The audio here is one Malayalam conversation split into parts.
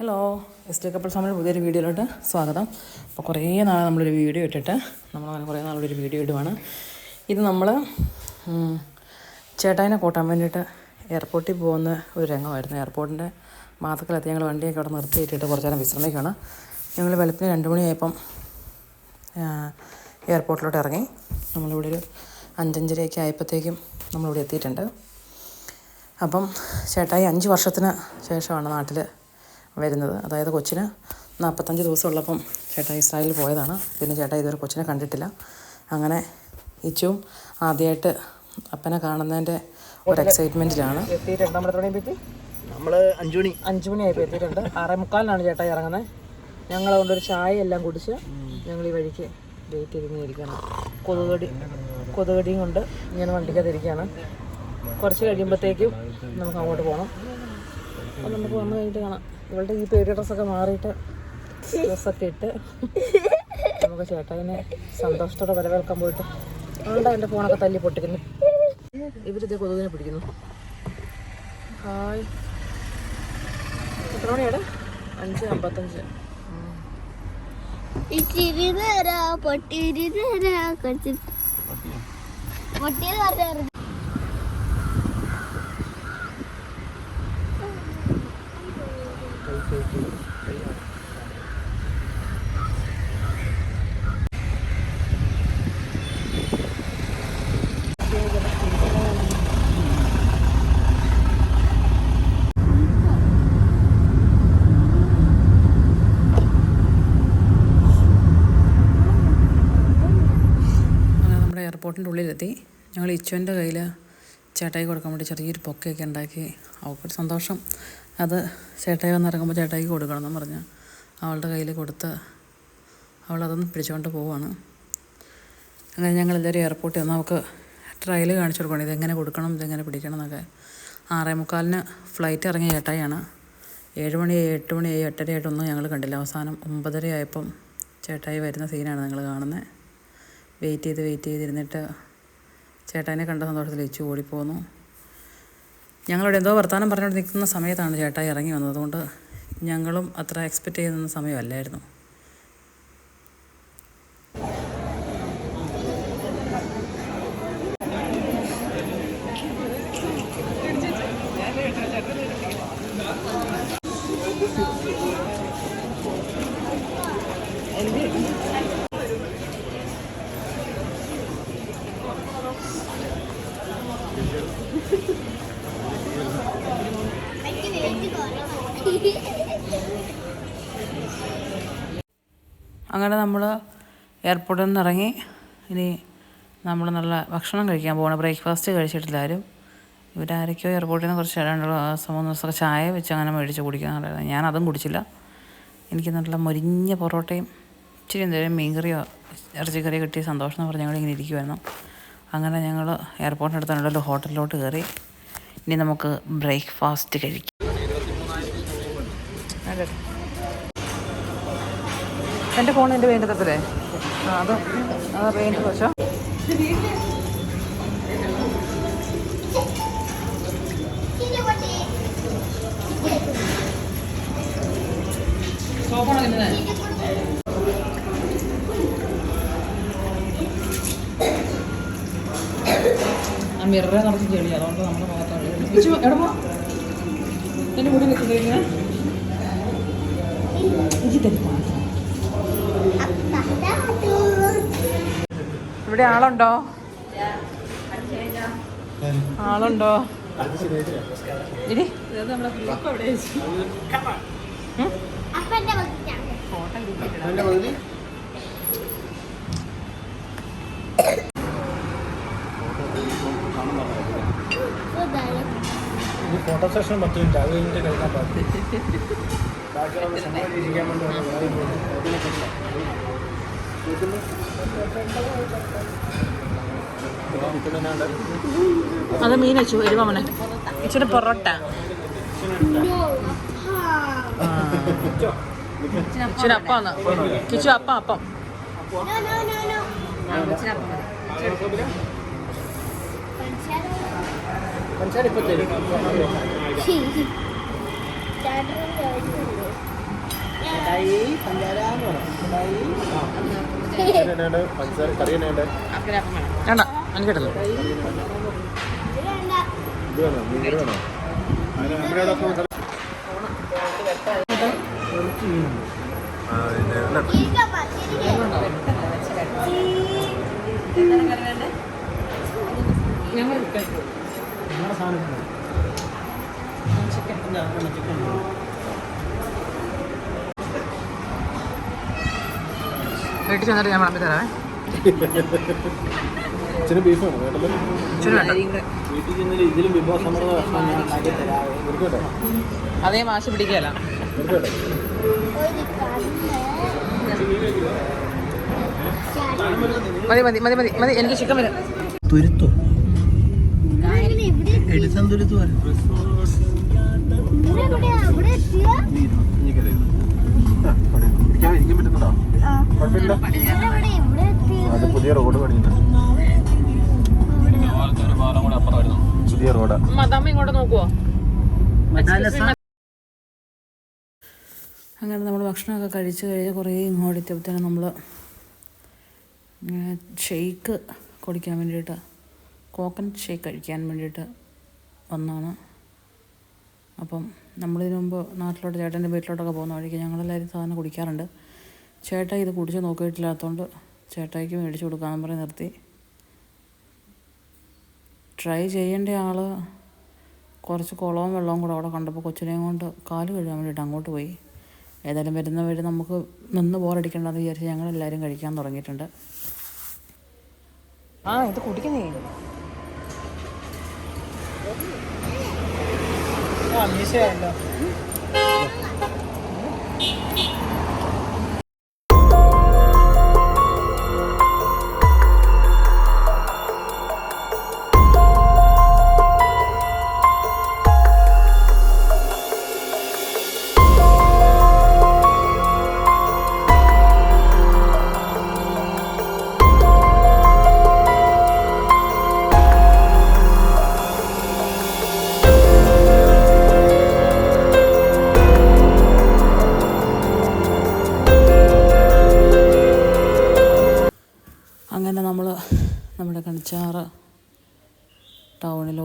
ഹലോ എസ് ടി കപ്പിൾ സമയം പുതിയൊരു വീഡിയോയിലോട്ട് സ്വാഗതം. അപ്പോൾ കുറേ നാളെ നമ്മളൊരു വീഡിയോ ഇട്ടിട്ട് നമ്മളങ്ങനെ കുറേ നാളൊരു വീഡിയോ ഇടുവാണ്. ഇത് നമ്മൾ ചേട്ടായിനെ കൂട്ടാൻ വേണ്ടിയിട്ട് എയർപോർട്ടിൽ പോകുന്ന ഒരു രംഗമായിരുന്നു. എയർപോർട്ടിന്റെ മാതക്കലെത്തി ഞങ്ങൾ വണ്ടിയൊക്കെ അവിടെ നിർത്തിയിട്ടിട്ട് കുറച്ച് നേരം വിശ്രമിക്കുകയാണ്. ഞങ്ങൾ വെളുപ്പിന് രണ്ട് മണിയായപ്പം എയർപോർട്ടിലോട്ട് ഇറങ്ങി. നമ്മളിവിടെ ഒരു അഞ്ചഞ്ചരയൊക്കെ ആയപ്പോഴത്തേക്കും നമ്മളിവിടെ എത്തിയിട്ടുണ്ട്. അപ്പം ചേട്ടായി അഞ്ച് വർഷത്തിന് ശേഷമാണ് നാട്ടിൽ വരുന്നത്. അതായത് കൊച്ചിന് നാൽപ്പത്തഞ്ച് ദിവസം ഉള്ളപ്പം ചേട്ടായി ഇസ്രായേലിൽ പോയതാണ്. പിന്നെ ചേട്ടൻ ഇതുവരെ കൊച്ചിനെ കണ്ടിട്ടില്ല. അങ്ങനെ ഇച്ചും ആദ്യമായിട്ട് അപ്പനെ കാണുന്നതിന്റെ ഒരു എക്സൈറ്റ്മെന്റിലാണ് നമ്മൾ അഞ്ചു മണി. അഞ്ച് മണിയായപ്പോൾ എത്തിയിട്ടുണ്ട്. ആറേ മുക്കാലിനാണ് ചേട്ടായി ഇറങ്ങുന്നത്. ഞങ്ങൾ അതുകൊണ്ടൊരു ചായ എല്ലാം കുടിച്ച് ഞങ്ങൾ ഈ വഴിക്ക് വെയിറ്റ് ഇരുന്നിരിക്കുകയാണ് കൊതുകടി കൊതുകടിയും കൊണ്ട് ഇങ്ങനെ വണ്ടിക്കകത്തിരിക്കുകയാണ് കുറച്ച് കഴിയുമ്പോഴത്തേക്കും നമുക്ക് അങ്ങോട്ട് പോകണം അപ്പം നമുക്ക് വന്നു കഴിഞ്ഞിട്ട് കാണാം. ഇവളുടെ ഈ പേടി ഡ്രസ്സൊക്കെ മാറിയിട്ട് ഡ്രസ്സൊക്കെ ഇട്ട് നമുക്ക് ചേട്ടായിനെ സന്തോഷത്തോടെ വരവേൽക്കാൻ പോയിട്ട് അതുകൊണ്ടാണ് എന്റെ ഫോണൊക്കെ തല്ലി പൊട്ടിക്കുന്നു. ഇവരിതേ കൊതുകിനെ പിടിക്കുന്നു. ഹായ്. എത്ര മണിയാണ് അഞ്ച് അമ്പത്തഞ്ച്. പൊട്ടിരി പൊട്ടിയത് പറഞ്ഞു അങ്ങനെ എയർപോർട്ടിന്റെ ഉള്ളിലെത്തി. ഞങ്ങൾ ഇച്ചുവിന്റെ കയ്യിൽ ചേട്ടായി കൊടുക്കാൻ വേണ്ടി ചെറിയൊരു പൊക്കയൊക്കെ ഉണ്ടാക്കി. അവൾക്കൊരു സന്തോഷം. അത് ചേട്ടായി വന്നിറങ്ങുമ്പോൾ ചേട്ടായിക്ക് കൊടുക്കണമെന്ന് പറഞ്ഞ് അവളുടെ കയ്യിൽ കൊടുത്ത് അവളതൊന്ന് പിടിച്ചുകൊണ്ട് പോവാണ്. അങ്ങനെ ഞങ്ങൾ എല്ലാവരും എയർപോർട്ടിൽ വന്ന് അവൾക്ക് ട്രയൽ കാണിച്ചു കൊടുക്കണം. ഇതെങ്ങനെ കൊടുക്കണം ഇതെങ്ങനെ പിടിക്കണം എന്നൊക്കെ. ആറേ മുക്കാലിന് ഫ്ലൈറ്റ് ഇറങ്ങിയ ചേട്ടായിയാണ്. ഏഴ് മണി എട്ട് മണി എട്ടര ആയിട്ടൊന്നും ഞങ്ങൾ കണ്ടില്ല. അവസാനം ഒമ്പതര ആയപ്പം ചേട്ടായി വരുന്ന സീനാണ് നിങ്ങൾ കാണുന്നത് വെയിറ്റ് ചെയ്ത് വെയിറ്റ് ചെയ്തിരുന്നിട്ട് ചേട്ടായിനെ കണ്ട സന്തോഷത്തിൽ ഇച്ചു ഓടിപ്പോന്നു. ഞങ്ങളോട് എന്തോ വർത്തമാനം പറഞ്ഞുകൊണ്ട് നിൽക്കുന്ന സമയത്താണ് ചേട്ടായി ഇറങ്ങി വന്നത്. അതുകൊണ്ട് ഞങ്ങളും അത്ര എക്സ്പെക്റ്റ് ചെയ്യുന്ന സമയമല്ലായിരുന്നു. അങ്ങനെ നമ്മൾ എയർപോർട്ടിൽ നിന്ന് ഇറങ്ങി. ഇനി നമ്മൾ നല്ല ഭക്ഷണം കഴിക്കാൻ പോകണം ബ്രേക്ക്ഫാസ്റ്റ് കഴിച്ചിട്ടില്ലാരും ഇവരാരൊക്കെയോ എയർപോർട്ടിൽ നിന്ന് കുറച്ച് രണ്ട് ദിവസം മൂന്ന് ദിവസമൊക്കെ ചായ വെച്ച് അങ്ങനെ മേടിച്ച് കുടിക്കാന്നുണ്ടായിരുന്നു ഞാൻ അതും കുടിച്ചില്ല. എനിക്ക് നല്ല മൊരിഞ്ഞ പൊറോട്ടയും ഇച്ചിരി എന്തെങ്കിലും മീൻകറിയോ ഇറച്ചിക്കറിയോ കിട്ടിയ സന്തോഷം എന്ന് പറഞ്ഞ് ഞങ്ങളിങ്ങനെ ഇരിക്കുമായിരുന്നു അങ്ങനെ ഞങ്ങൾ എയർപോർട്ടിന്റെ അടുത്തുള്ള ഹോട്ടലിലോട്ട് കയറി. ഇനി നമുക്ക് ബ്രേക്ക്ഫാസ്റ്റ് കഴിക്കാം. അതെ എന്റെ ഫോൺ എന്റെ വേണ്ടി തപ്പില്ലേ ആ അത് അത് പെയിന്റ് ആ മിററെ നിറച്ച് ചെളി അതുകൊണ്ട് നമ്മുടെ ഭാഗത്താണ് എവിടെ എന്റെ കൂടെ നിൽക്കുന്നത് തരുത്താ ഇവിടെ ആളുണ്ടോ? ആളുണ്ടോ? ഇടി അപ്പന്റെ വന്നിട്ടാണ് ഫോട്ടോ സെഷൻ പത്ത് മിനിറ്റ് അത് കഴിഞ്ഞിട്ട് കഴിക്കാൻ പാടില്ല. ബാക്കിയുള്ള സമയം ഇരിക്കാൻ വേണ്ടി. അത് മീൻ വെച്ചു മോനെ ഇച്ചിരി പൊറോട്ട. ഇച്ചിരി അപ്പാന്ന് കിച്ചു അപ്പം അപ്പം. No. പഞ്ചാര ഇപ്പൊ തരും. വേണ്ട? എനിക്ക് കിട്ടില്ല. ഇത് വേണോ? മീൻ വേണോ? അതിന് വീട്ടിൽ ചെന്നിട്ട് ഞാൻ വിളമ്പി തരാമേ ഇച്ചിരി ബീഫ് വേണോ ഇച്ചിരി വേണ്ട. വീട്ടിൽ ചെന്നിട്ട് ഇതിലും വിഭവസമൃദ്ധ ഭക്ഷണം ഞാൻ ഉണ്ടാക്കി തരാവേ. നിനക്ക് വേണ്ടോ അതേ മാശ പിടിക്കല മതി മതി മതി മതി മതി. എനിക്ക് ചിക്കൻ വരും. തുരുത്തു? എടുത്തം തുരുത്തു അവിടെ എത്തിയ ഇരിക്കല്ലേ ആ, പണി. ഇരിക്കാൻ ഇരിക്കാൻ പറ്റുന്നുണ്ടോ അത് പുതിയ റോഡ് പുതിയ റോഡ്. ഇങ്ങോട്ട് നോക്കുവോ അങ്ങനെ നമ്മൾ ഭക്ഷണമൊക്കെ കഴിച്ചു കഴിഞ്ഞ് കുറേ ഇങ്ങോട്ട് എത്തിയപ്പോഴത്തേനും നമ്മൾ ഷെയ്ക്ക് കുടിക്കാൻ വേണ്ടിയിട്ട് കോക്കനട്ട് ഷേക്ക് കഴിക്കാൻ വേണ്ടിയിട്ട് വന്നതാണ് അപ്പം നമ്മളിതിനു മുമ്പ് നാട്ടിലോട്ട് ചേട്ടന്റെ വീട്ടിലോട്ടൊക്കെ പോകുന്ന വഴിക്ക് ഞങ്ങളെല്ലാവരും സാധനം കുടിക്കാറുണ്ട്. ചേട്ടാ ഇത് കുടിച്ച് നോക്കിയിട്ടില്ലാത്തതുകൊണ്ട് ചേട്ടായിക്ക് മേടിച്ച് കൊടുക്കാമെന്ന് പറഞ്ഞ് നിർത്തി. ട്രൈ ചെയ്യേണ്ട ആൾ കുറച്ച് കുളവും വെള്ളവും കൂടെ അവിടെ കണ്ടപ്പോൾ കൊച്ചിനെയും കൊണ്ട് കാൽ കഴുകാൻ വേണ്ടിയിട്ട് അങ്ങോട്ട് പോയി. ഏതായാലും വരുന്ന വഴി നമുക്ക് നിന്ന് ബോറടിക്കേണ്ടെന്ന് വിചാരിച്ച് ഞങ്ങൾ എല്ലാവരും കഴിക്കാൻ തുടങ്ങിയിട്ടുണ്ട്. ആ ഇത് കുടിക്കുന്നേ ആ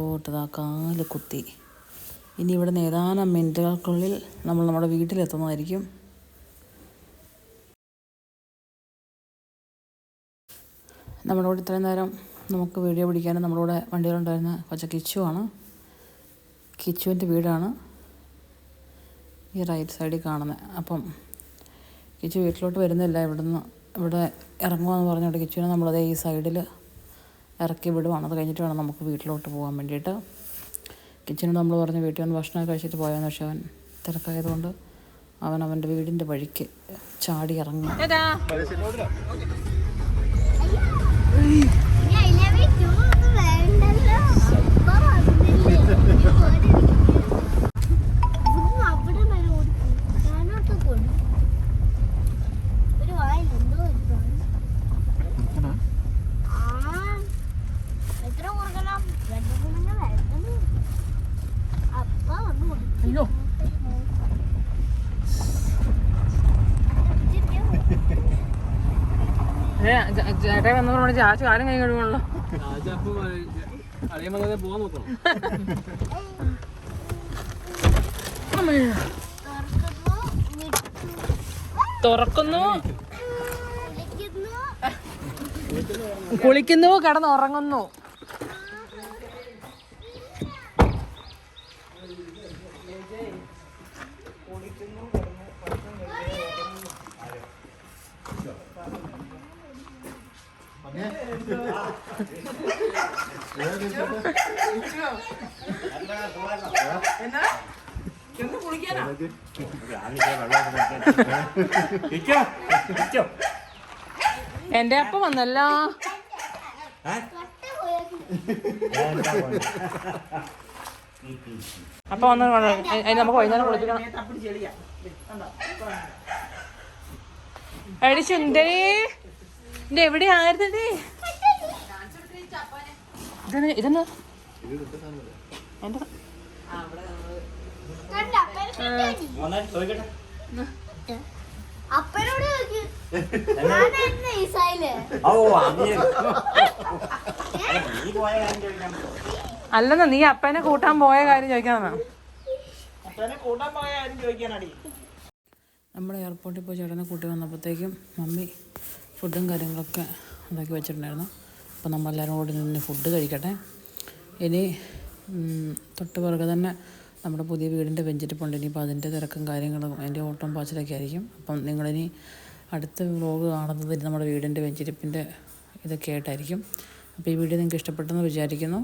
ടൗണിലോട്ട് ദാ കാൽ കുത്തി. ഇനി ഇവിടെ നിന്ന് ഏതാനും മിനിറ്റുകൾക്കുള്ളിൽ നമ്മൾ നമ്മുടെ വീട്ടിലെത്തുന്നതായിരിക്കും. നമ്മുടെ കൂടെ ഇത്രയും നേരം നമുക്ക് വീഡിയോ പിടിക്കാനും നമ്മുടെ കൂടെ വണ്ടികളുണ്ടായിരുന്ന കൊച്ച കിച്ചുവാണ് കിച്ചുവിന്റെ വീടാണ് ഈ റൈറ്റ് സൈഡിൽ കാണുന്നത് അപ്പം കിച്ചു വീട്ടിലോട്ട് വരുന്നില്ല. ഇവിടുന്ന് ഇവിടെ ഇറങ്ങുമെന്ന് പറഞ്ഞുകൊണ്ട് കിച്ചുവിനെ നമ്മളത് ഈ സൈഡിൽ ഇറക്കി വിടുവാണ്. അത് കഴിഞ്ഞിട്ട് വേണം നമുക്ക് വീട്ടിലോട്ട് പോകാൻ വേണ്ടിയിട്ട്. കിച്ചനോട് നമ്മൾ പറഞ്ഞ് വീട്ടിൽ വന്ന് ഭക്ഷണം കഴിച്ചിട്ട് പോയാന്ന് പക്ഷെ അവൻ തിരക്കായതുകൊണ്ട് അവൻ അവന്റെ വീടിന്റെ വഴിക്ക് ചാടി ഇറങ്ങി ഇനി അതിനെ വിറ്റു വേണ്ടല്ലോ അപ്പ വന്നില്ലേ ഇവിടുന്ന് അവിടെ വരെ ഓടിക്കും ഞാനോട്ട് കൊടുക്കും ഒരു വായിൽ എന്തോ ഒരു സാധനം. ആ എത്ര കൊടുക്കണം രണ്ട് മൂന്നിന് വേണ്ടത് അപ്പ വന്ന് കൊടുക്കും അയ്യോ ചേട്ടാ ഇവിടെ ചാച്ച കാലം കൈ കഴുകണല്ലോ തുറക്കുന്നു. കുളിക്കുന്നു കിടന്നുറങ്ങുന്നു. എന്റെ അപ്പം വന്നല്ലോ. അപ്പൊ വന്ന് നമുക്ക് വൈകുന്നേരം കുളിപ്പിക്കണം. എടി സുന്ദരി ഇത് ഇതെന്ന് അപ്പനോട് ഈസായിൽ. ഓ അങ്ങനെ നീ അല്ലെന്ന് അപ്പനെ കൂട്ടാൻ പോയ കാര്യം ചോദിക്കാന്നാ? അപ്പനെ കൂട്ടാൻ പോയ കാര്യം ചോദിക്കാനടി. നമ്മൾ എയർപോർട്ടിൽ പോയി ചേട്ടനെ കൂട്ടി വന്നപ്പോഴത്തേക്കും മമ്മി ഫുഡും കാര്യങ്ങളൊക്കെ ഉണ്ടാക്കി വെച്ചിട്ടുണ്ടായിരുന്നു. അപ്പോൾ നമ്മളെല്ലാവരും കൂടി നിന്ന് ഫുഡ് കഴിക്കട്ടെ. ഇനി തൊട്ട് പുറകെ തന്നെ നമ്മുടെ പുതിയ വീടിന്റെ വെഞ്ചിരിപ്പുണ്ട്. ഇനിയിപ്പോൾ അതിന്റെ തിരക്കും കാര്യങ്ങളും അതിന്റെ ഓട്ടം പാച്ചിലൊക്കെ ആയിരിക്കും. അപ്പം നിങ്ങളിനി അടുത്ത വ്ലോഗ് കാണുന്നത് നമ്മുടെ വീടിന്റെ വെഞ്ചിരിപ്പിന്റെ ഇതൊക്കെ ആയിട്ടായിരിക്കും. അപ്പോൾ ഈ വീഡിയോ നിങ്ങൾക്ക് ഇഷ്ടപ്പെട്ടെന്ന് വിചാരിക്കുന്നു.